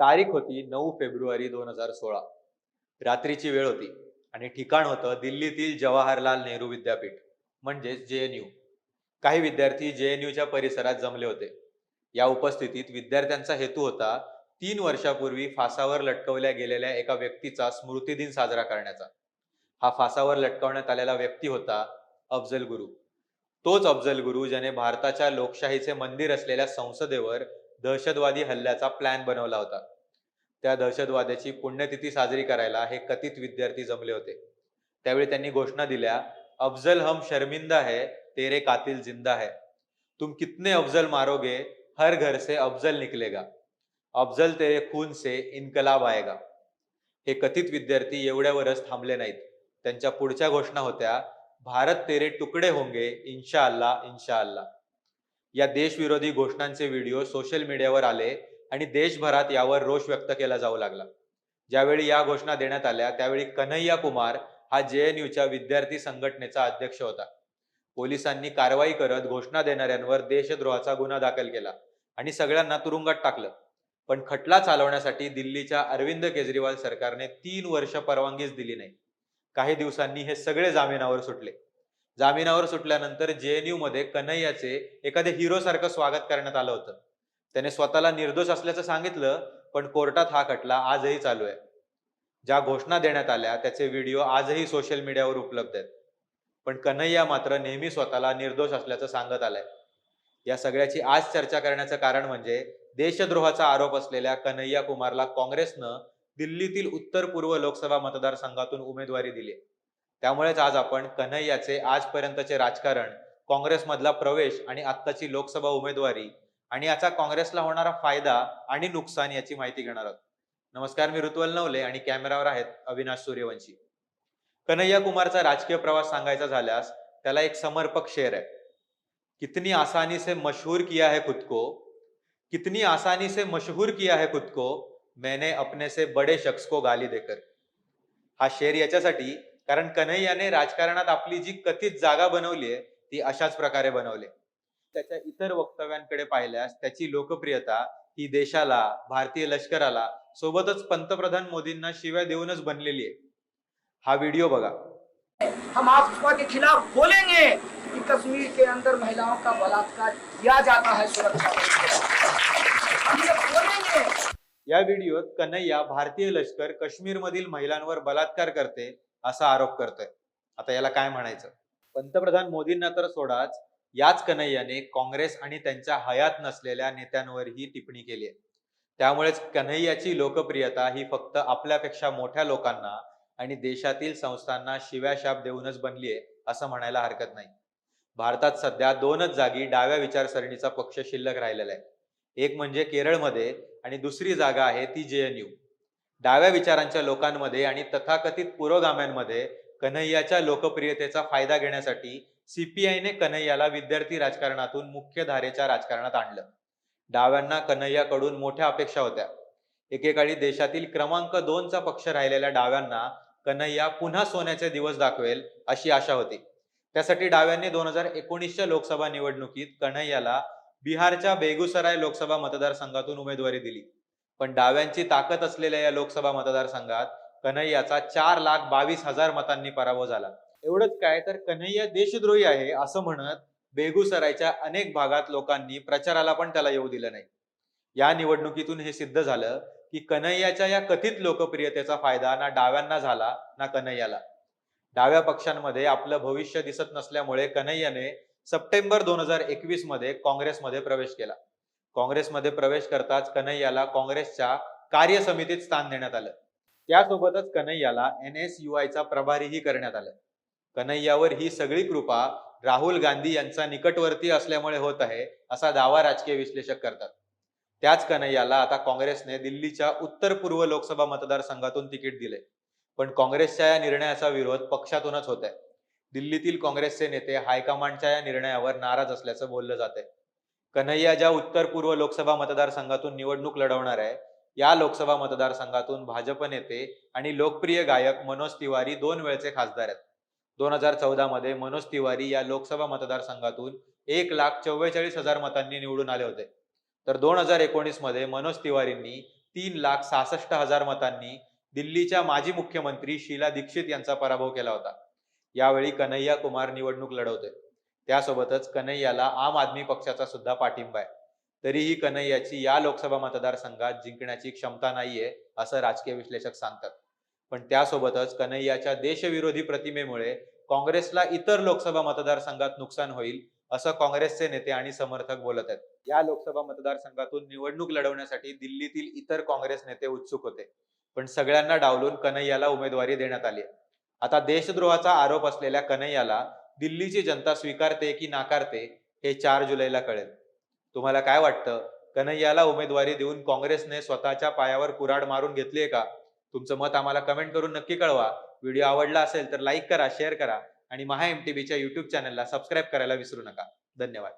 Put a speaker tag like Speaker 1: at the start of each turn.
Speaker 1: तारीख होती नऊ फेब्रुवारी दोन हजार सोळा. रात्रीची वेळ होती आणि ठिकाण होतं दिल्लीतील जवाहरलाल नेहरू विद्यापीठ म्हणजेच जे एन यू. काही विद्यार्थी जे एन यूच्या परिसरात जमले होते. या उपस्थितीत विद्यार्थ्यांचा हेतू होता तीन वर्षापूर्वी फासावर लटकवल्या गेलेल्या एका व्यक्तीचा स्मृतिदिन साजरा करण्याचा. हा फासावर लटकवण्यात आलेला व्यक्ती होता अफजल गुरु. तोच अफजल गुरु ज्याने भारताच्या लोकशाहीचे मंदिर असलेल्या संसदेवर दहशतवादी हल्ल्याचा प्लॅन बनवला होता. त्या दहशतवाद्याची पुण्यतिथी साजरी करायला हे कथित विद्यार्थी जमले होते. त्यावेळी त्यांनी घोषणा दिल्या अफजल हम शर्मिंदा है तेरे कातिल जिंदा है. तुम कितने अफजल मारोगे हर घर से अफजल निकलेगा। अफजल तेरे खून से इन्कलाब आएगा। हे कथित विद्यार्थी एवढ्यावरच थांबले नाहीत. त्यांच्या पुढच्या घोषणा होत्या भारत तेरे तुकडे होंगे इन्शाअल्ला अल्लाह अल्लाह या देशविरोधी घोषणांचे व्हिडिओ सोशल मीडियावर आले आणि देशभरात यावर रोष व्यक्त केला जाऊ लागला. ज्यावेळी या घोषणा देण्यात आल्या त्यावेळी कन्हैया कुमार हा जे एन यूच्या विद्यार्थी संघटनेचा अध्यक्ष होता. पोलिसांनी कारवाई करत घोषणा देणाऱ्यांवर देशद्रोहाचा गुन्हा दाखल केला आणि सगळ्यांना तुरुंगात टाकलं. पण खटला चालवण्यासाठी दिल्लीच्या अरविंद केजरीवाल सरकारने तीन वर्ष परवानगीच दिली नाही. काही दिवसांनी हे सगळे जामिनावर सुटले. जामिनावर सुटल्यानंतर जेएनयू मध्ये कन्हैयाचे एखाद्या हिरो सारखं स्वागत करण्यात आलं होतं. त्याने स्वतःला निर्दोष असल्याचं सांगितलं पण कोर्टात हा खटला आजही चालू आहे. ज्या घोषणा देण्यात आल्या त्याचे व्हिडिओ आजही सोशल मीडियावर उपलब्ध आहेत. पण कन्हैया मात्र नेहमी स्वतःला निर्दोष असल्याचं सांगत आलाय. या सगळ्याची आज चर्चा करण्याचं कारण म्हणजे देशद्रोहाचा आरोप असलेल्या कन्हैया कुमारला काँग्रेसनं दिल्लीतील उत्तर पूर्व लोकसभा मतदारसंघातून उमेदवारी दिली. त्यामुळेच आज आपण कन्हैयाचे आजपर्यंतचे राजकारण काँग्रेसमधला प्रवेश आणि आत्ताची लोकसभा उमेदवारी आणि याचा काँग्रेसला होणारा फायदा आणि नुकसान याची माहिती घेणार आहोत. नमस्कार मी ऋतुवल नवले आणि कॅमेरावर आहेत अविनाश सूर्यवंशी. कन्हैया कुमारचा राजकीय प्रवास सांगायचा झाल्यास त्याला एक समर्पक शेर आहे. कितनी आसानी से मशहूर किया है खुद को कितनी आसानी से मशहूर किया है खुद को मैंने अपने से बड़े शख्स को गाली देकर। हा शेर याच्यासाठी कारण कन्हैयाने राजकारणात आपली जी कथित जागा बनवली आहे ती अशाच प्रकारे बनवली त्याच्या इतर वक्तव्यांकडे पाहिल्यास त्याची लोकप्रियता ही देशाला भारतीय लष्कराला सोबतच पंतप्रधान मोदींना शिव्या देऊनच बनलेली आहे. हा व्हिडिओ बघा.
Speaker 2: हम भाजपा के खिलाफ बोलेंगे कि कश्मीर के अंदर महिलाओं का बलात्कार किया जाता है सुरक्षा हम ये बोलेंगे
Speaker 1: या व्हिडिओत कन्हैया भारतीय लष्कर काश्मीर मधील महिलांवर बलात्कार करते असा आरोप करतोय. आता याला काय म्हणायचं? पंतप्रधान मोदींना तर सोडाच याच कन्हैयाने काँग्रेस आणि त्यांच्या हयात नसलेल्या नेत्यांवर ही टिप्पणी केली आहे. त्यामुळेच कन्हैयाची लोकप्रियता ही फक्त आपल्यापेक्षा मोठ्या लोकांना आणि देशातील संस्थांना शिव्याशाप देऊनच बनली आहे असं म्हणायला हरकत नाही. भारतात सध्या दोनच जागी डाव्या विचारसरणीचा पक्ष शिल्लक राहिलेला आहे. एक म्हणजे केरळमध्ये आणि दुसरी जागा आहे ती जे एन यू. डाव्या विचारांच्या लोकांमध्ये आणि तथाकथित पुरोगाम्यांमध्ये कन्हैयाच्या लोकप्रियतेचा फायदा घेण्यासाठी सीपीआयने कन्हैयाला विद्यार्थी राजकारणातून मुख्य धारेच्या राजकारणात आणलं. डाव्यांना कन्हैयाकडून मोठ्या अपेक्षा होत्या. एकेकाळी देशातील क्रमांक दोनचा पक्ष राहिलेल्या डाव्यांना कन्हैया पुन्हा सोन्याचे दिवस दाखवेल अशी आशा होती. त्यासाठी डाव्यांनी दोन हजार एकोणीसच्या लोकसभा निवडणुकीत कन्हैयाला बिहारच्या बेगुसराय लोकसभा मतदारसंघातून उमेदवारी दिली. पण डाव्यांची ताकद असलेल्या या लोकसभा मतदारसंघात कन्हैयाचा चार लाख बावीस हजार मतांनी पराभव झाला. एवढंच काय तर कन्हैया देशद्रोही आहे असं म्हणत बेगुसरायच्या अनेक भागात लोकांनी प्रचाराला पण त्याला येऊ दिलं नाही. या निवडणुकीतून हे सिद्ध झालं की कन्हैयाच्या या कथित लोकप्रियतेचा फायदा ना डाव्यांना झाला ना कन्हैयाला. डाव्या पक्षांमध्ये आपलं भविष्य दिसत नसल्यामुळे कन्हैयाने सप्टेंबर दोन हजार एकवीसमध्ये काँग्रेसमध्ये प्रवेश केला. काँग्रेसमध्ये प्रवेश करताच कन्हैयाला काँग्रेसच्या कार्य समितीत स्थान देण्यात आलं. त्यासोबतच कन्हैयाला एन एस यू आयचा प्रभारीही करण्यात आलं. कन्हैयावर ही सगळी कृपा राहुल गांधी यांचा निकटवर्ती असल्यामुळे होत आहे असा दावा राजकीय विश्लेषक करतात. त्याच कन्हैयाला आता काँग्रेसने दिल्लीच्या उत्तर पूर्व लोकसभा मतदारसंघातून तिकीट दिले. पण काँग्रेसच्या या निर्णयाचा विरोध पक्षातूनच होत आहे दिल्लीतील काँग्रेसचे नेते हायकमांडच्या या निर्णयावर नाराज असल्याचं बोललं जात आहे कन्हैया ज्या उत्तर पूर्व लोकसभा मतदारसंघातून निवडणूक लढवणार आहे या लोकसभा मतदारसंघातून भाजप नेते आणि लोकप्रिय गायक मनोज तिवारी दोन वेळचे खासदार आहेत. दोन हजार चौदा मध्ये मनोज तिवारी या लोकसभा मतदारसंघातून एक लाख चव्वेचाळीस हजार मतांनी निवडून आले होते. तर दोन हजार एकोणीसमध्ये मनोज तिवारींनी तीन लाख सहासष्ट हजार मतांनी दिल्लीच्या माजी मुख्यमंत्री शीला दीक्षित यांचा पराभव केला होता. यावेळी कन्हैया कुमार निवडणूक लढवते त्यासोबतच कन्हैयाला आम आदमी पक्षाचा सुद्धा पाठिंबा आहे. तरीही कन्हैयाची या लोकसभा मतदारसंघात जिंकण्याची क्षमता नाहीये असं राजकीय विश्लेषक सांगतात. पण त्यासोबतच कन्हैयाच्या देशविरोधी प्रतिमेमुळे काँग्रेसला इतर लोकसभा मतदारसंघात नुकसान होईल असं काँग्रेसचे नेते आणि समर्थक बोलत आहेत. या लोकसभा मतदारसंघातून निवडणूक लढवण्यासाठी दिल्लीतील इतर काँग्रेस नेते उत्सुक होते. पण सगळ्यांना डावलून कन्हैयाला उमेदवारी देण्यात आली आता देशद्रोहाचा आरोप असलेल्या कन्हैयाला दिल्लीची जनता स्वीकारते की नाकारते हे चार जुलैला कळेल. तुम्हाला काय वाटतं? कन्हैयाला उमेदवारी देऊन काँग्रेसने स्वतःच्या पायावर कुराड मारून घेतलीये का? तुमचं मत आम्हाला कमेंट करून नक्की कळवा. व्हिडिओ आवडला असेल तर लाईक करा शेअर करा आणि महा एम टी व्हीच्या युट्यूब चॅनलला सबस्क्राईब करायला विसरू नका. धन्यवाद.